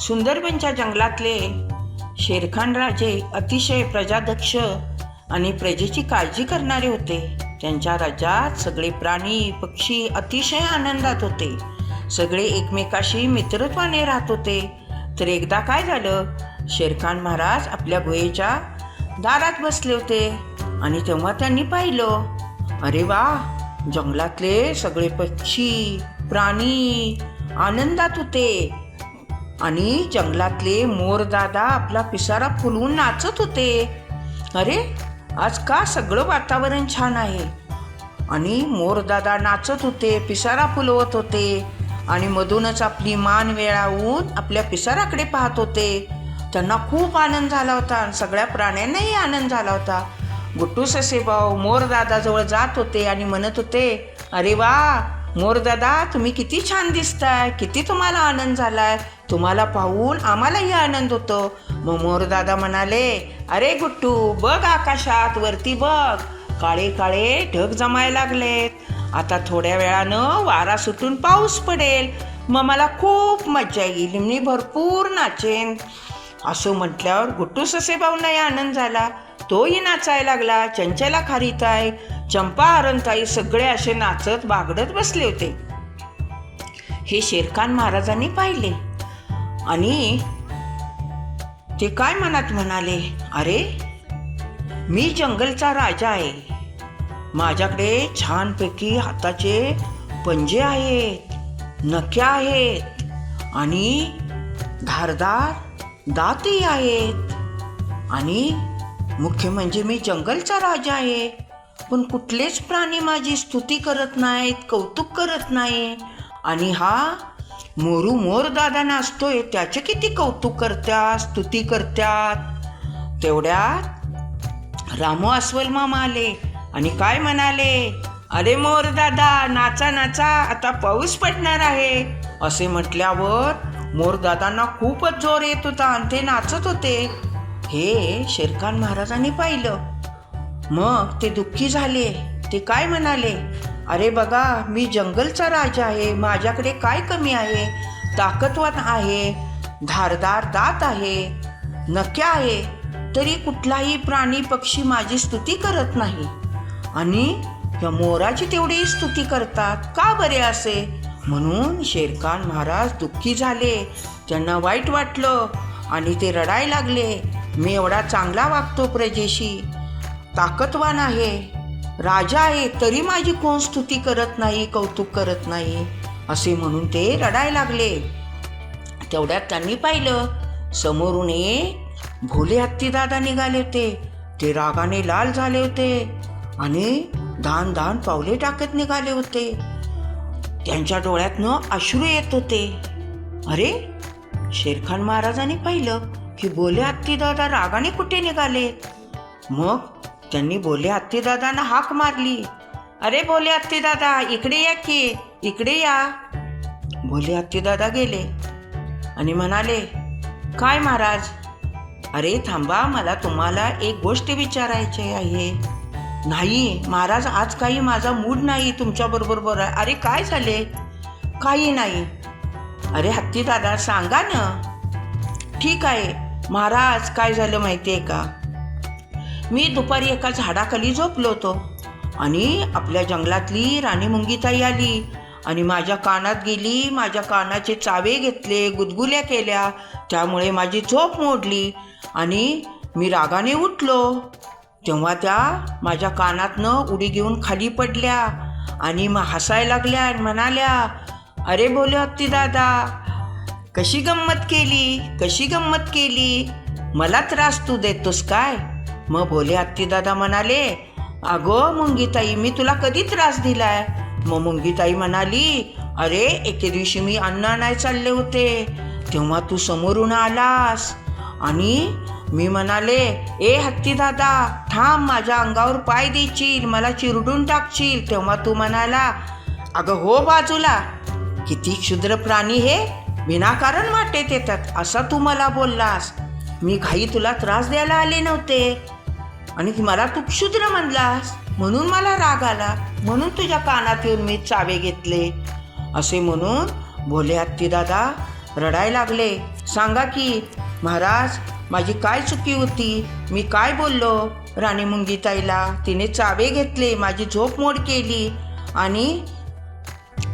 सुंदरबनच्या जंगलातले शेरखान राजे अतिशय प्रजादक्ष आणि प्रजेची काळजी करणारे होते. त्यांच्या राज्यात सगळे प्राणी पक्षी अतिशय आनंदात होते. सगळे एकमेकाशी मित्रत्वाने राहत होते. तर एकदा काय झालं? शेरखान महाराज आपल्या गुहेच्या दारात बसले होते आणि तेव्हा त्यांनी पाहिलं अरे वा! जंगलातले सगळे पक्षी प्राणी आनंदात होते. आणि जंगलातले मोरदादा आपला पिसारा फुलवून नाचत होते. अरे आज का सगळं वातावरण छान आहे? आणि मोरदादा नाचत होते पिसारा फुलवत होते आणि मधूनच आपली मान वेळावून आपल्या पिसाराकडे पाहत होते. त्यांना खूप आनंद झाला होता आणि सगळ्या प्राण्यांनाही आनंद झाला होता. गुट्टू ससेभाऊ मोरदादाजवळ जात होते आणि म्हणत होते अरे वा मोरदादा तुम्ही किती छान दिसताय किती तुम्हाला आनंद झालाय. तुम्हाला पाहून आम्हालाही आनंद होतो. मग मोरदादा म्हणाले अरे गुट्टू बघ आकाशात वरती बघ. काळे काळे ढग जमायला लागलेत. आता थोड्या वेळानं वारा सुटून पाऊस पडेल. मग मला खूप मजा येईल मी भरपूर नाचेन. असं म्हटल्यावर गुट्टू ससेबाऊंनाही आनंद झाला. तोही नाचायला लागला चंचला खारीताई चंपा हरणताई सगळे असे नाचत बागडत बसले होते. हे शेरखान महाराजांनी पाहिले. आणि ते काय मनात म्हणाले? अरे मी जंगलचा राजा आहे. माझ्याकडे छानपैकी हाताचे पंजे आहेत नख्या आहेत आणि धारदार दातही आहेत. आणि मुख्य म्हणजे मी जंगलचा राजा आहे. पण कुठलेच प्राणी माझी स्तुती करत नाहीत कौतुक करत नाही. आणि हा मोरू मोर दादा नाचतोय त्याचे किती कौतुक करत्या स्तुती करत्यात तेवढ्यात रामू अस्वल मामा आले आणि काय म्हणाले? अरे मोर दादा नाचा नाचा आता पाऊस पडणार आहे. असे म्हटल्यावर मोर दादांना खूपच जोर येत होता आणि ते नाचत होते. हे शेरखान महाराजांनी पाहिलं. मग ते दुःखी झाले ते काय म्हणाले? अरे बघा मी जंगलचा राजा आहे माझ्याकडे काय कमी आहे? ताकदवान आहे धारदार दात आहे नक्या आहे तरी कुठलाही प्राणी पक्षी माझी स्तुती करत नाही. आणि या मोराची तेवढी स्तुती करतात का बरे असे? म्हणून शेरखान महाराज दुःखी झाले. त्यांना वाईट वाटलं आणि ते रडायला लागले. मी एवढा चांगला वागतो प्रजेशी. ताकदवान आहे. राजा आहे तरी माझी कोण स्तुती करत नाही कौतुक करत नाही? असे म्हणून ते रडायला लागले. तेवढ्यात त्यांनी पाहिलं समोरून भोले हत्तीदादा निघाले होते. ते रागाने लाल झाले होते आणि दान दान पावले टाकत निघाले होते. त्यांच्या डोळ्यातनं अश्रू येत होते. अरे शेरखान महाराजांनी पाहिलं की भोले हत्तीदादा रागाने कुठे निघाले? मग त्यांनी बोले आत्तीदादांना हाक मारली. अरे बोले आत्तीदादा इकडे या की इकडे या. भोले आत्तीदादा गेले. आणि म्हणाले काय महाराज? अरे थांबा मला तुम्हाला एक गोष्ट विचारायची आहे. नाही महाराज आज काही माझा मूड नाही तुमच्याबरोबर बोला अरे काय झाले? काही नाही. अरे हत्ती दादा सांगा ना. ठीक आहे महाराज काय झालं माहिती आहे का? मी दुपारी एका झाडाखाली झोपलो होतो आणि आपल्या जंगलातली राणी मुंगीताई आली. आणि माझ्या कानात गेली माझ्या कानाचे चावे घेतले गुदगुल्या केल्या. त्यामुळे माझी झोप मोडली. आणि मी रागाने उठलो. तेव्हा त्या माझ्या कानातनं उडी घेऊन खाली पडल्या. आणि मग हसायला लागल्या आणि म्हणाल्या अरे बोले हत्ती दादा कशी गंमत केली कशी गंमत केली? मला त्रास तू देतोस काय? मग भोले हत्ती दादा म्हणाले अगो मुंगीताई मी तुला कधी त्रास दिलाय? मग मुंगीताई म्हणाली अरे एके दिवशी मी अन्न आणाय चालले होते तेव्हा तू समोरून आलास. आणि मी म्हणाले ए हत्ती दादा थांब माझ्या अंगावर पाय देशील मला चिरडून टाकशील. तेव्हा तू म्हणाला अगं हो बाजूला किती क्षुद्र प्राणी हे विनाकारण वाटेत येतात असा तू मला बोललास. मी काही तुला त्रास द्यायला आले नव्हते. आणि मला तू क्षुद्र म्हणलास म्हणून मला राग आला. म्हणून तुझ्या कानात येऊन मी चावे घेतले. असे म्हणून भोले आत्ती दादा रडायला लागले. सांगा की महाराज माझी काय चुकी होती? मी काय बोललो? राणी मुंगीताईला. तिने चावे घेतले माझी झोप मोड केली आणि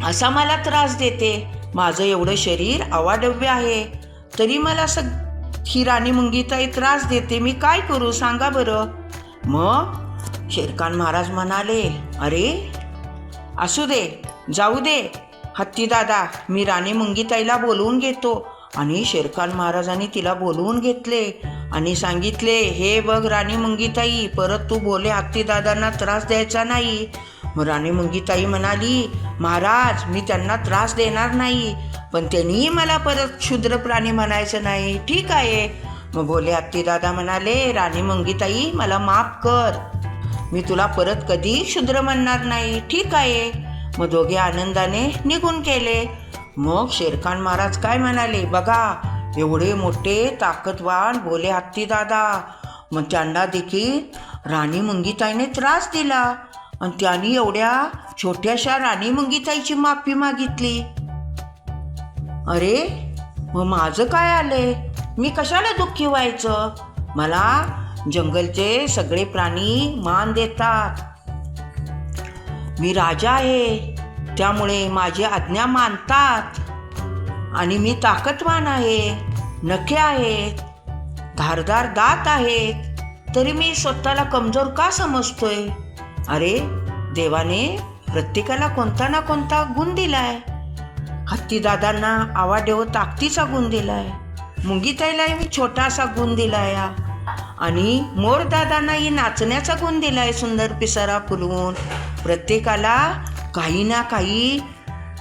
असा मला त्रास देते. माझं एवढं शरीर अवाढव्य आहे. तरी मला असं ही राणी मुंगीताई त्रास देते. मी काय करू? सांगा बरं. मग? शेरखान महाराज म्हणाले अरे असू दे जाऊ दे. हत्ती दादा मी राणी मुंगीताईला बोलवून घेतो. आणि शेरखान महाराजांनी तिला बोलवून घेतले आणि सांगितले हे बघ राणी मुंगीताई परत तू बोले हत्ती दादांना त्रास द्यायचा नाही. मग राणी मुंगीताई म्हणाली महाराज मी त्यांना त्रास देणार नाही पण त्यांनीही मला परत क्षुद्र प्राणी म्हणायचं नाही. ठीक आहे मग भोले हत्तीदादा म्हणाले राणी मंगीताई मला माफ कर. मी तुला परत कधी शुद्र म्हणणार नाही. ठीक आहे. मग दोघे आनंदाने निघून केले मग शेरखान महाराज काय म्हणाले बघा एवढे मोठे ताकदवान भोले हत्ती दादा मग त्यांना देखील राणी मंगीताईने त्रास दिला आणि त्यांनी एवढ्या छोट्याशा राणी मंगीताईची माफी मागितली. अरे मग माझं काय आलंय? मी कशाला दुःखी व्हायचं मला जंगलचे सगळे प्राणी मान देतात. मी राजा आहे त्यामुळे माझी आज्ञा मानतात. आणि मी ताकदवान आहे नखे आहेत धारदार दात आहेत. तरी मी स्वतःला कमजोर का समजतोय? अरे देवाने प्रत्येकाला कोणता ना कोणता गुण दिलाय. हत्तीदादांना आवाडेव ताकदीचा गुण दिलाय. मुंगीताईलाही मी छोटासा गुण दिलाय आणि मोरदादांनाही नाचण्याचा गुण दिलाय सुंदर पिसारा फुलवून. प्रत्येकाला काही ना काही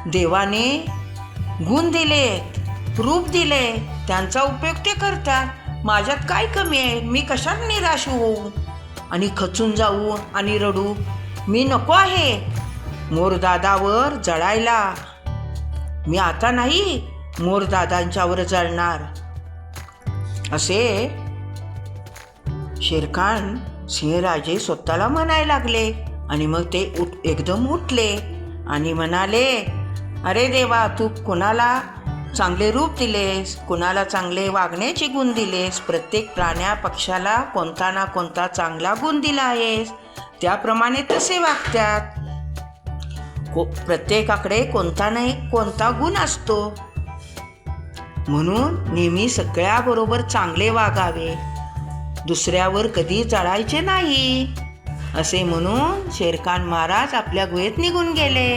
देवाने गुण दिलेत रूप दिले त्यांचा उपयोग ते करतात. माझ्यात काय कमी आहे? मी कशात निराश होऊ? आणि खचून जाऊ आणि रडू? मी नको आहे. मोरदादावर जळायला. मी आता नाही मोरदादांच्यावर जळणार. असे शेरखान सिंहराजे स्वतःला म्हणायला लागले आणि मग ते उठ एकदम उठले आणि म्हणाले अरे देवा तू कोणाला चांगले रूप दिलेस? कुणाला चांगले वागण्याचे गुण दिलेस? प्रत्येक प्राण्या पक्षाला कोणता ना कोणता चांगला गुण दिला आहेस. त्याप्रमाणे तसे वागतात. को प्रत्येकाकडे कोणता नाही कोणता गुण असतो. म्हणून नेहमी सगळ्याबरोबर चांगले वागावे. दुसऱ्यावर कधी चढायचे नाही. असे म्हणून शेरखान महाराज आपल्या गुहेत निघून गेले.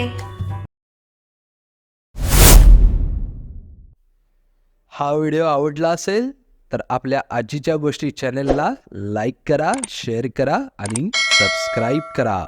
हा व्हिडिओ आवडला असेल तर आपल्या आजीच्या गोष्टी चॅनेलला लाईक करा शेअर करा आणि सबस्क्राईब करा.